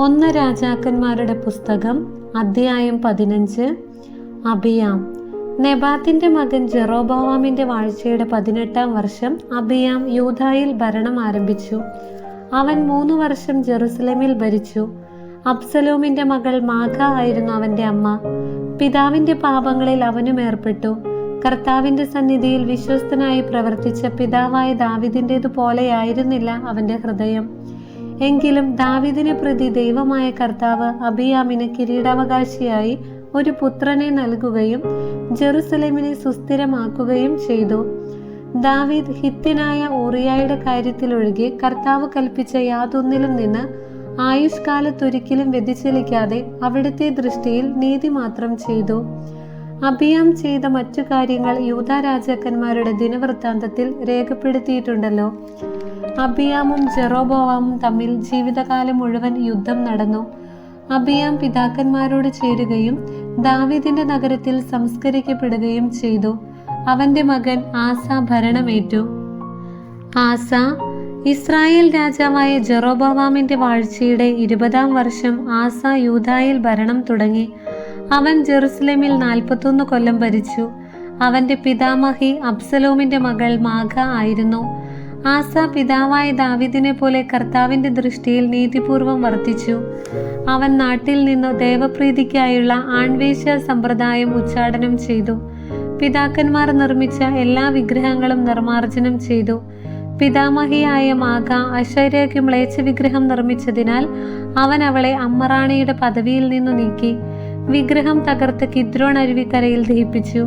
ഒന്ന് രാജാക്കന്മാരുടെ പുസ്തകം അധ്യായം പതിനഞ്ച്. അബിയാം. നെബാത്തിന്റെ മകൻ ജെറോബോവാമിന്റെ വാഴ്ചയുടെ പതിനെട്ടാം വർഷം അബിയാം യൂതായിൽ ഭരണം ആരംഭിച്ചു. അവൻ മൂന്ന് വർഷം ജെറുസലേമിൽ ഭരിച്ചു. അബ്സലോമിന്റെ മകൾ മാഘ ആയിരുന്നു അവന്റെ അമ്മ. പിതാവിന്റെ പാപങ്ങളിൽ അവനും ഏർപ്പെട്ടു. കർത്താവിന്റെ സന്നിധിയിൽ വിശ്വസ്തനായി പ്രവർത്തിച്ച പിതാവായ ദാവിദിന്റെതുപോലെയായിരുന്നില്ല അവന്റെ ഹൃദയം. എങ്കിലും ദാവിദിനെ പ്രതി ദൈവമായ കർത്താവ് അബിയാമിന് കിരീടാവകാശിയായി ഒരു പുത്രനെ നൽകുകയും ജെറുസലേമിനെ സുസ്ഥിരമാക്കുകയും ചെയ്തു. ദാവീദ് ഹിത്യനായ ഊറിയായുടെ കാര്യത്തിലൊഴികെ കർത്താവ് കൽപ്പിച്ച യാതൊന്നിലും നിന്ന് ആയുഷ്കാലത്തൊരിക്കലും വ്യതിചലിക്കാതെ അവിടുത്തെ ദൃഷ്ടിയിൽ നീതി മാത്രം ചെയ്തു. അഭിയാം ചെയ്ത മറ്റു കാര്യങ്ങൾ യൂത രാജാക്കന്മാരുടെ ദിനവൃത്താന്തത്തിൽ രേഖപ്പെടുത്തിയിട്ടുണ്ടല്ലോ. അബിയാമും ജെറോബോവാമും തമ്മിൽ ജീവിതകാലം മുഴുവൻ യുദ്ധം നടന്നു. അബിയാം പിതാക്കന്മാരോട് ചേരുകയും ദാവിദിന്റെ നഗരത്തിൽ സംസ്കരിക്കപ്പെടുകയും ചെയ്തു. അവന്റെ മകൻ ആസ ഭരണമേറ്റു. ആസ ഇസ്രായേൽ രാജാവായ ജെറോബോവാമിന്റെ വാഴ്ചയുടെ ഇരുപതാം വർഷം ആസ യൂതായിൽ ഭരണം തുടങ്ങി. അവൻ ജെറുസലേമിൽ നാൽപ്പത്തൊന്ന് കൊല്ലം ഭരിച്ചു. അവന്റെ പിതാമഹി അബ്സലോമിന്റെ മകൾ മാഘ ആയിരുന്നു. ആസ പിതാവായ ദാവിദിനെ പോലെ കർത്താവിന്റെ ദൃഷ്ടിയിൽ നീതിപൂർവം വർത്തിച്ചു. അവൻ നാട്ടിൽ നിന്ന് ദേവപ്രീതിക്കായുള്ള ആൺവേശ്യ സമ്പ്രദായം ഉച്ചാടനം ചെയ്തു. പിതാക്കന്മാർ നിർമ്മിച്ച എല്ലാ വിഗ്രഹങ്ങളും നിർമാർജനം ചെയ്തു. പിതാമഹിയായ മാഗ അശൈര്യയ്ക്ക് മ്ലേച്ഛ വിഗ്രഹം നിർമ്മിച്ചതിനാൽ അവൻ അവളെ അമ്മറാണിയുടെ പദവിയിൽ നിന്ന് നീക്കി. വിഗ്രഹം തകർത്ത് കിദ്രോൺ അരുവിക്കരയിൽ ദഹിപ്പിച്ചു.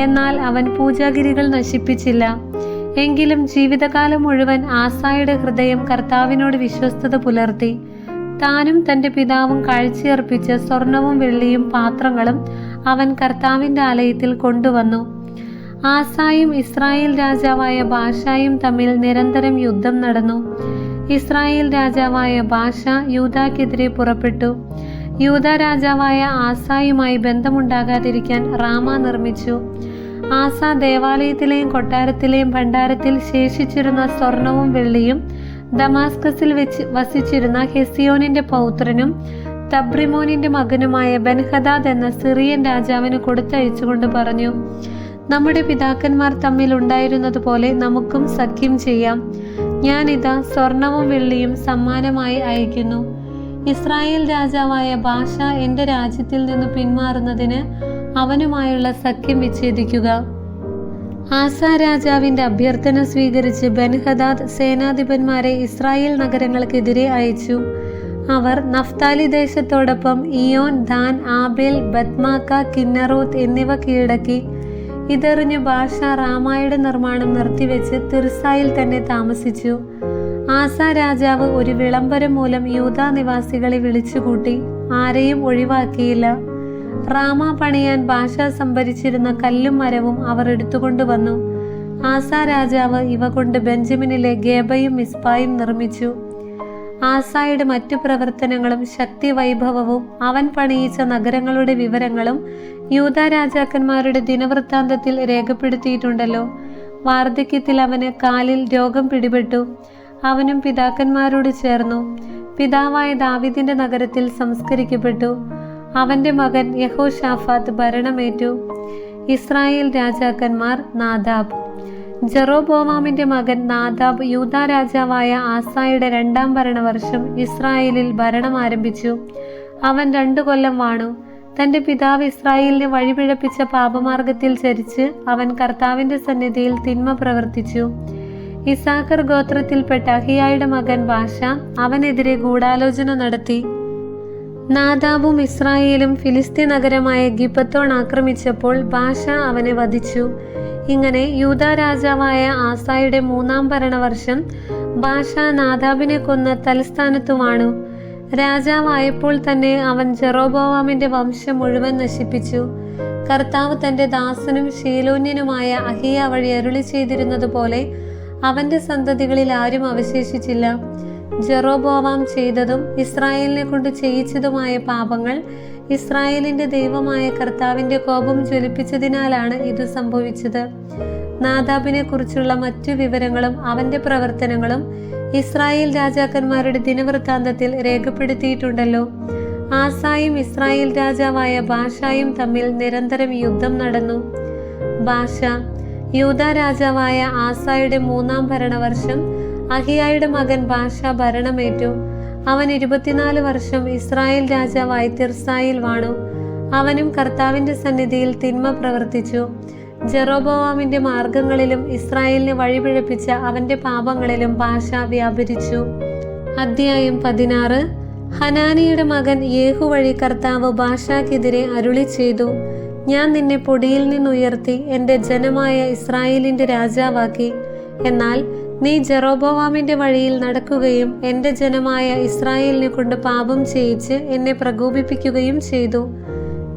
എന്നാൽ അവൻ പൂജാഗിരികൾ നശിപ്പിച്ചില്ല. എങ്കിലും ജീവിതകാലം മുഴുവൻ ആസായുടെ ഹൃദയം കർത്താവിനോട് വിശ്വസ്തത പുലർത്തി. താനും തന്റെ പിതാവും കാഴ്ചയർപ്പിച്ച സ്വർണവും വെള്ളിയും പാത്രങ്ങളും അവൻ കർത്താവിന്റെ ആലയത്തിൽ കൊണ്ടുവന്നു. ആസായും ഇസ്രായേൽ രാജാവായ ബാഷായും തമ്മിൽ നിരന്തരം യുദ്ധം നടന്നു. ഇസ്രായേൽ രാജാവായ ബാഷ യൂതാക്കെതിരെ പുറപ്പെട്ടു. യൂത രാജാവായ ആസായുമായി ബന്ധമുണ്ടാകാതിരിക്കാൻ റാമ നിർമ്മിച്ചു. ആസ ദേവാലയത്തിലെയും കൊട്ടാരത്തിലെയും ഭണ്ഡാരത്തിൽ ശേഷിച്ചിരുന്ന സ്വർണവും വെള്ളിയും ദമാസ്കസിൽ വെച്ച് വസിച്ചിരുന്ന ഹെസിയോനിന്റെ പൗത്രനും തബ്രിമോനിന്റെ മകനുമായ ബൻഹദാദ് എന്ന സിറിയൻ രാജാവിന് കൊടുത്തയച്ചുകൊണ്ട് പറഞ്ഞു നമ്മുടെ പിതാക്കന്മാർ തമ്മിൽ ഉണ്ടായിരുന്നതുപോലെ നമുക്കും സഖ്യം ചെയ്യാം. ഞാനിതാ സ്വർണവും വെള്ളിയും സമ്മാനമായി അയക്കുന്നു ഇസ്രായേൽ രാജാവായ ഭാഷ എന്റെ രാജ്യത്തിൽ നിന്ന് പിന്മാറുന്നതിന് അവനുമായുള്ള സഖ്യം വിച്ഛേദിക്കുക. ആസ രാജാവിന്റെ അഭ്യർത്ഥന സ്വീകരിച്ച് ബൻഹദാദ് സേനാധിപന്മാരെ ഇസ്രായേൽ നഗരങ്ങൾക്കെതിരെ അയച്ചു. അവർ Naphtali ദേശത്തോടൊപ്പം Ijon Dan Abel Beth Maacah Kinnereth എന്നിവ കീഴടക്കി. ഇതറിഞ്ഞ് ബാഷ റാമായുടെ നിർമ്മാണം നിർത്തിവെച്ച് തിർസായിൽ തന്നെ താമസിച്ചു. ആസ രാജാവ് ഒരു വിളംബരം മൂലം യൂതാ നിവാസികളെ വിളിച്ചുകൂട്ടി. ആരെയും ഒഴിവാക്കിയില്ല. റാമ പണിയാൻ ഭാഷ സംഭരിച്ചിരുന്ന കല്ലും മരവും അവർ എടുത്തുകൊണ്ടുവന്നു ആസ രാജാവ് ഇവ കൊണ്ട് ബെഞ്ചമിനിലെ ഗേബയും മിസ്പായും നിർമ്മിച്ചു. ആസായുടെ മറ്റു പ്രവർത്തനങ്ങളും ശക്തി വൈഭവവും അവൻ പണിയിച്ച നഗരങ്ങളുടെ വിവരങ്ങളും യൂത രാജാക്കന്മാരുടെ ദിനവൃത്താന്തത്തിൽ രേഖപ്പെടുത്തിയിട്ടുണ്ടല്ലോ. വാർദ്ധക്യത്തിൽ അവന് കാലിൽ രോഗം പിടിപെട്ടു. അവനും പിതാക്കന്മാരോട് ചേർന്നു. പിതാവായ ദാവിദിന്റെ നഗരത്തിൽ സംസ്കരിക്കപ്പെട്ടു. അവന്റെ മകൻ യഹോഷാഫാത്ത് ഭരണമേറ്റു. ഇസ്രായേൽ രാജാക്കന്മാർ നാദാബ്. ജെറോബോവാമിന്റെ മകൻ നാദാബ് യൂത രാജാവായ ആസായുടെ രണ്ടാം ഭരണവർഷം ഇസ്രായേലിൽ ഭരണം ആരംഭിച്ചു. അവൻ രണ്ടു കൊല്ലം വാണു. തന്റെ പിതാവ് ഇസ്രായേലിനെ വഴിപിഴപ്പിച്ച പാപമാർഗത്തിൽ ചരിച്ച് അവൻ കർത്താവിന്റെ സന്നിധിയിൽ തിന്മ പ്രവർത്തിച്ചു. ഇസാഖർ ഗോത്രത്തിൽപ്പെട്ട അഹിയായുടെ മകൻ ബാഷ അവനെതിരെ ഗൂഢാലോചന നടത്തി. നാദാബും ഇസ്രായേലും ഫിലിസ്തീൻ നഗരമായ ഗിബത്തോൺ ആക്രമിച്ചപ്പോൾ ഭാഷ അവനെ വധിച്ചു. ഇങ്ങനെ യൂത രാജാവായ ആസായുടെ മൂന്നാം ഭരണവർഷം ഭാഷ നാദാബിനെ കൊന്ന തലസ്ഥാനത്തു വാണു രാജാവായപ്പോൾ തന്നെ അവൻ ജെറോബോവാമിന്റെ വംശം മുഴുവൻ നശിപ്പിച്ചു. കർത്താവ് തന്റെ ദാസനും ശീലോന്യനുമായ അഹിയ വഴി അരുളി ചെയ്തിരുന്നതുപോലെ അവന്റെ സന്തതികളിൽ ആരും അവശേഷിച്ചില്ല. ജെറോബോവാം ചെയ്തതും ഇസ്രായേലിനെ കൊണ്ട് ചെയ്യിച്ചതുമായ പാപങ്ങൾ ഇസ്രായേലിന്റെ ദൈവമായ കർത്താവിന്റെ കോപം ജ്വലിപ്പിച്ചതിനാലാണ് ഇത് സംഭവിച്ചത്. നാദാബിനെ കുറിച്ചുള്ള മറ്റു വിവരങ്ങളും അവന്റെ പ്രവർത്തനങ്ങളും ഇസ്രായേൽ രാജാക്കന്മാരുടെ ദിനവൃത്താന്തത്തിൽ രേഖപ്പെടുത്തിയിട്ടുണ്ടല്ലോ. ആസായും ഇസ്രായേൽ രാജാവായ ബാഷായും തമ്മിൽ നിരന്തരം യുദ്ധം നടന്നു. ബാഷ യൂത രാജാവായ ആസായുടെ മൂന്നാം ഭരണവർഷം അഹിയായുടെ മകൻ ബാഷ ഭരണമേറ്റു. അവൻ ഇരുപത്തിനാല് വർഷം ഇസ്രായേൽ രാജാവായി തിർസായിൽ വാണു. അവനും കർത്താവിന്റെ സന്നിധിയിൽ തിന്മ പ്രവർത്തിച്ചു. ജെറോബോവാമിന്റെ മാർഗങ്ങളിലും ഇസ്രായേലിനെ വഴിപിഴപ്പിച്ച അവന്റെ പാപങ്ങളിലും ഭാഷ വ്യാപരിച്ചു. അധ്യായം പതിനാറ്. ഹനാനിയുടെ മകൻ യേഹു വഴി കർത്താവ് ഭാഷക്കെതിരെ അരുളി ചെയ്തു. ഞാൻ നിന്നെ പൊടിയിൽ നിന്നുയർത്തി എന്റെ ജനമായ ഇസ്രായേലിന്റെ രാജാവാക്കി. എന്നാൽ നീ ജെറോബോവാമിന്റെ വഴിയിൽ നടക്കുകയും എന്റെ ജനമായ ഇസ്രായേലിനെ കൊണ്ട് പാപം ചെയ്യിച്ച് എന്നെ പ്രകോപിപ്പിക്കുകയും ചെയ്തു.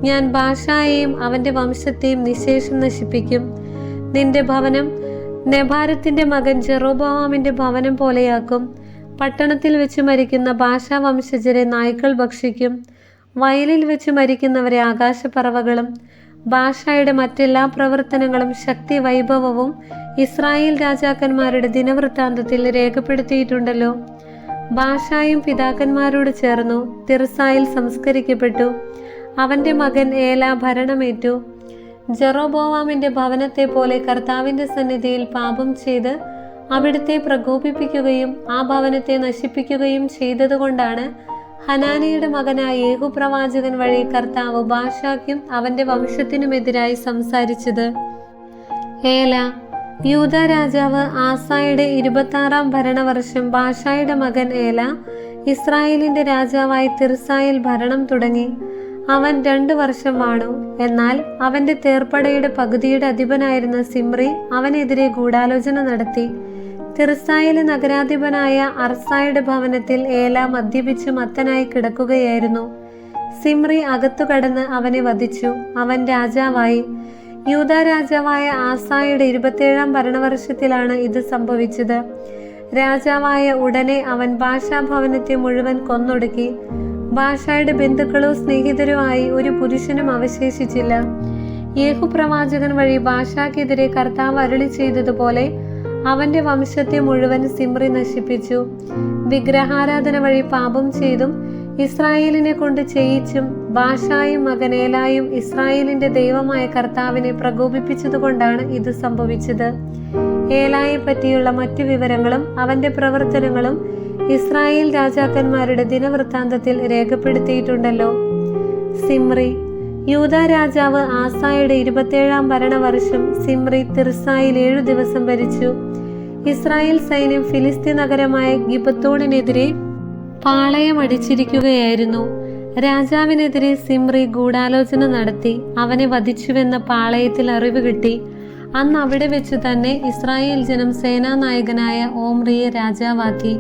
ഞാൻ ഭാഷായെയും അവന്റെ വംശത്തെയും നിശേഷം നശിപ്പിക്കും. നിന്റെ ഭവനം നെബാരത്തിന്റെ മകൻ ജെറോബോവാമിന്റെ ഭവനം പോലെയാക്കും. പട്ടണത്തിൽ വെച്ച് മരിക്കുന്ന ഭാഷാ വംശജരെ നായ്ക്കൾ ഭക്ഷിക്കും. വയലിൽ വെച്ച് മരിക്കുന്നവരെ ആകാശപ്പറവകളും ഭാഷയുടെ മറ്റെല്ലാ പ്രവർത്തനങ്ങളും ശക്തി വൈഭവവും ഇസ്രായേൽ രാജാക്കന്മാരുടെ ദിനവൃത്താന്തത്തിൽ രേഖപ്പെടുത്തിയിട്ടുണ്ടല്ലോ. ഭാഷായും പിതാക്കന്മാരോട് ചേർന്നു തിർസായിൽ സംസ്കരിക്കപ്പെട്ടു. അവന്റെ മകൻ ഏല ഭരണമേറ്റു. ജെറോബോവാമിന്റെ ഭവനത്തെ പോലെ കർത്താവിന്റെ സന്നിധിയിൽ പാപം ചെയ്ത് അവിടുത്തെ പ്രകോപിപ്പിക്കുകയും ആ ഭവനത്തെ നശിപ്പിക്കുകയും ചെയ്തതുകൊണ്ടാണ് ഹനാനിയുടെ മകനായ യേഹു പ്രവാചകൻ വഴി കർത്താവ് ബാഷാക്കും അവന്റെ വംശത്തിനുമെതിരായി സംസാരിച്ചത്. ഏല യൂത രാജാവ് ആസായുടെ ഇരുപത്താറാം ഭരണവർഷം ബാഷായുടെ മകൻ ഏല ഇസ്രായേലിന്റെ രാജാവായി തിർസായിൽ ഭരണം തുടങ്ങി. അവൻ രണ്ടു വർഷം വാണു. എന്നാൽ അവന്റെ തേർപ്പടയുടെ പകുതിയുടെ അധിപനായിരുന്ന സിമ്രി അവനെതിരെ ഗൂഢാലോചന നടത്തി. തിർസായിലെ നഗരാധിപനായ അർസായുടെ ഭവനത്തിൽ ഏല മദ്യപിച്ച് മത്തനായി കിടക്കുകയായിരുന്നു. സിമ്രി അകത്തു കടന്ന് അവനെ വധിച്ചു. അവൻ രാജാവായി. യൂത രാജാവായ ആസായുടെ ഇരുപത്തിയേഴാം ഭരണവർഷത്തിലാണ് ഇത് സംഭവിച്ചത്. രാജാവായ ഉടനെ അവൻ ഭാഷാഭവനത്തെ മുഴുവൻ കൊന്നൊടുക്കി. ഭാഷയുടെ ബന്ധുക്കളോ സ്നേഹിതരോ ആയി ഒരു പുരുഷനും അവശേഷിച്ചില്ല. യേഹു പ്രവാചകൻ വഴി ഭാഷാക്കെതിരെ കർത്താവ് അരുളി ചെയ്തതുപോലെ അവന്റെ വംശത്തെ മുഴുവൻ സിമ്രി നശിപ്പിച്ചു. വിഗ്രഹാരാധന വഴി പാപം ചെയ്തും ഇസ്രായേലിനെ കൊണ്ട് ചെയ്യിച്ചും ഭാഷായും മകനേലായും ഇസ്രായേലിന്റെ ദൈവമായ കർത്താവിനെ പ്രകോപിപ്പിച്ചതുകൊണ്ടാണ് ഇത് സംഭവിച്ചത്. ഏലായെ പറ്റിയുള്ള മറ്റു വിവരങ്ങളും അവന്റെ പ്രവർത്തനങ്ങളും ഇസ്രായേൽ രാജാക്കന്മാരുടെ ദിനവൃത്താന്തത്തിൽ രേഖപ്പെടുത്തിയിട്ടുണ്ടല്ലോ. സിമ്രി. യൂത രാജാവ് ആസായുടെ ഇരുപത്തിയേഴാം ഭരണവർഷം സിമ്രി തിർസായിൽ ഏഴു ദിവസം ഭരിച്ചു. ഇസ്രായേൽ സൈന്യം ഫിലിസ്തീൻ നഗരമായ ഗിബത്തോണിനെതിരെ പാളയമടിച്ചിരിക്കുകയായിരുന്നു രാജാവിനെതിരെ സിമ്രി ഗൂഢാലോചന നടത്തി അവനെ വധിച്ചുവെന്ന പാളയത്തിൽ അറിവ് കിട്ടി. അന്ന് അവിടെ വെച്ച് തന്നെ ഇസ്രായേൽ ജനം സേനാനായകനായ ഓംറിയെ രാജാവാക്കി.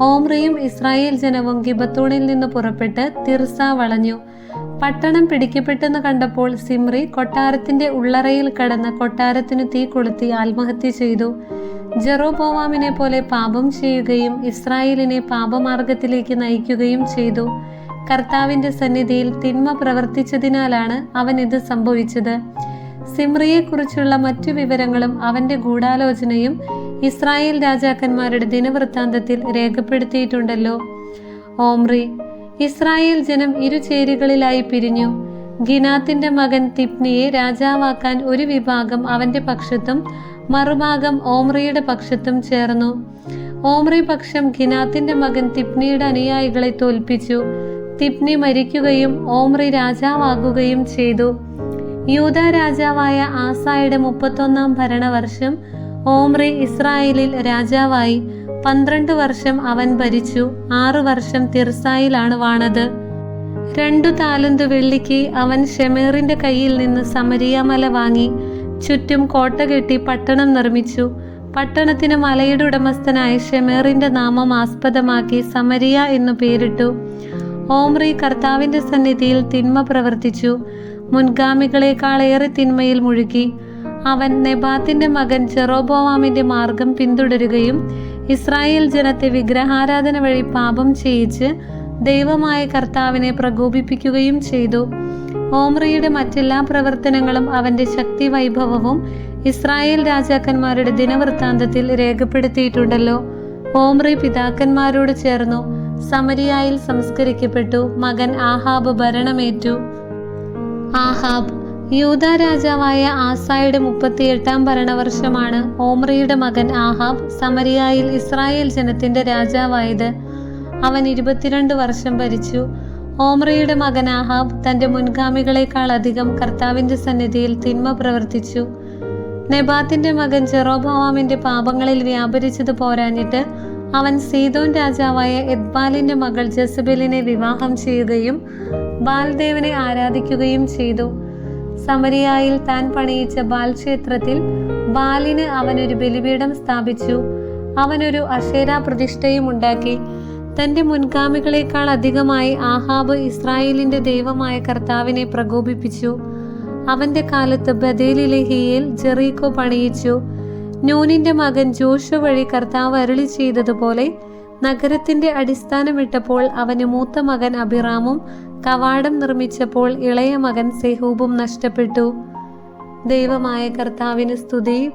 ഓംറിയും ഇസ്രായേൽ ജനവും ഗിബത്തൂണിൽ നിന്ന് പുറപ്പെട്ട് തിർസ വളഞ്ഞു. പട്ടണം പിടിക്കപ്പെട്ടെന്ന് കണ്ടപ്പോൾ സിമ്രി കൊട്ടാരത്തിന്റെ ഉള്ളറയിൽ കടന്ന് കൊട്ടാരത്തിനു തീ കൊളുത്തി ആത്മഹത്യ ചെയ്തു. ജെറോബോവാമിനെ പോലെ പാപം ചെയ്യുകയും ഇസ്രായേലിനെ പാപമാർഗത്തിലേക്ക് നയിക്കുകയും ചെയ്തു. കർത്താവിന്റെ സന്നിധിയിൽ തിന്മ പ്രവർത്തിച്ചതിനാലാണ് അവൻ ഇത് സംഭവിച്ചത്. സിമ്രിയെക്കുറിച്ചുള്ള മറ്റു വിവരങ്ങളും അവന്റെ ഗൂഢാലോചനയും ഇസ്രായേൽ രാജാക്കന്മാരുടെ ദിനവൃത്താന്തത്തിൽ രേഖപ്പെടുത്തിയിട്ടുണ്ടല്ലോ. ഓംറി ഇസ്രായേൽ ജനം ഇരുചേരികളിലായി പിരിഞ്ഞു. ഗിനാത്തിന്റെ മകൻ തിപ്നിയെ രാജാവാക്കാൻ ഒരു വിഭാഗം അവന്റെ പക്ഷത്തും മറുഭാഗം ഓമ്രിയുടെ പക്ഷത്തും ചേർന്നു. ഓമ്രി പക്ഷം ഗിനാത്തിന്റെ മകൻ തിപ്നിയുടെ അനുയായികളെ തോൽപ്പിച്ചു. തിപ്നി മരിക്കുകയും ഓമ്രി രാജാവാകുകയും ചെയ്തു. യൂത രാജാവായ ആസായുടെ മുപ്പത്തൊന്നാം ഭരണവർഷം ഓമ്രി ഇസ്രായേലിൽ രാജാവായി. പന്ത്രണ്ട് വർഷം അവൻ ഭരിച്ചു. ആറു വർഷം തിർസായിലാണ് വാണത്. രണ്ടു താലന്ത് വെള്ളിക്ക് അവൻ ഷെമേറിന്റെ കയ്യിൽ നിന്ന് സമരിയാമല വാങ്ങി. ചുറ്റും കോട്ട കെട്ടി പട്ടണം നിർമ്മിച്ചു. പട്ടണത്തിന് മലയുടെ ഉടമസ്ഥനായ ഷെമേറിന്റെ നാമം ആസ്പദമാക്കി സമരിയ എന്നു പേരിട്ടു. ഓമ്രി കർത്താവിന്റെ സന്നിധിയിൽ തിന്മ പ്രവർത്തിച്ചു. മുൻഗാമികളെക്കാളേറെ തിന്മയിൽ മുഴുകി. അവൻ നെബാത്തിന്റെ മകൻ ജെറോബോവാമിന്റെ മാർഗം പിന്തുടരുകയും ഇസ്രായേൽ ജനത്തെ വിഗ്രഹാരാധന വഴി പാപം ചെയ്യിച്ച് ദൈവമായ കർത്താവിനെ പ്രകോപിപ്പിക്കുകയും ചെയ്തു. ഓമ്രിയുടെ മറ്റെല്ലാ പ്രവർത്തനങ്ങളും അവന്റെ ശക്തി വൈഭവവും ഇസ്രായേൽ രാജാക്കന്മാരുടെ ദിനവൃത്താന്തത്തിൽ രേഖപ്പെടുത്തിയിട്ടുണ്ടല്ലോ. ഓമ്രി പിതാക്കന്മാരോട് ചേർന്നു സമരിയായിൽ സംസ്കരിക്കപ്പെട്ടു. മകൻ ആഹാബ് ഭരണമേറ്റു. ആഹാബ് യൂത രാജാവായ ആസായുടെ മുപ്പത്തിയെട്ടാം ഭരണവർഷമാണ് ഓമ്രിയുടെ മകൻ ആഹാബ് സമരിയായിൽ ഇസ്രായേൽ ജനത്തിന്റെ രാജാവായത്. അവൻ ഇരുപത്തിരണ്ട് വർഷം ഭരിച്ചു. ഓമ്രിയുടെ മകൻ ആഹാബ് തന്റെ മുൻഗാമികളെക്കാൾ അധികം കർത്താവിന്റെ സന്നിധിയിൽ തിന്മ പ്രവർത്തിച്ചു. നെബാത്തിന്റെ മകൻ ജെറോബാവാമിന്റെ പാപങ്ങളിൽ വ്യാപരിച്ചത് പോരാഞ്ഞിട്ട് അവൻ സീതോൻ രാജാവായ എദ്ബാലിന്റെ മകൾ ജസബലിനെ വിവാഹം ചെയ്യുകയും ബാൽദേവനെ ആരാധിക്കുകയും ചെയ്തു. സമരിയായിൽ താൻ പണിയിച്ച ബാൽ ക്ഷേത്രത്തിൽ ബാലിന് അവനൊരു ബലിപീഠം സ്ഥാപിച്ചു. അവനൊരു അശേരാ പ്രതിഷ്ഠയും ഉണ്ടാക്കി. തന്റെ മുൻഗാമികളെക്കാൾ അധികമായി ആഹാബ് ഇസ്രായേലിന്റെ ദൈവമായ കർത്താവിനെ പ്രകോപിപ്പിച്ചു. അവന്റെ കാലത്ത് ബദേലിലെ ഹിയേൽ ജെറീക്കോ പണിയിച്ചു. നൂനിന്റെ മകൻ ജോഷു വഴി കർത്താവ് അരുളി ചെയ്തതുപോലെ നഗരത്തിന്റെ അടിസ്ഥാനമിട്ടപ്പോൾ അവന് മൂത്ത മകൻ അഭിറാമും കവാടം നിർമ്മിച്ചപ്പോൾ ഇളയ മകൻ സെഹൂബും നഷ്ടപ്പെട്ടു. ദൈവമായ കർത്താവിന് സ്തുതി.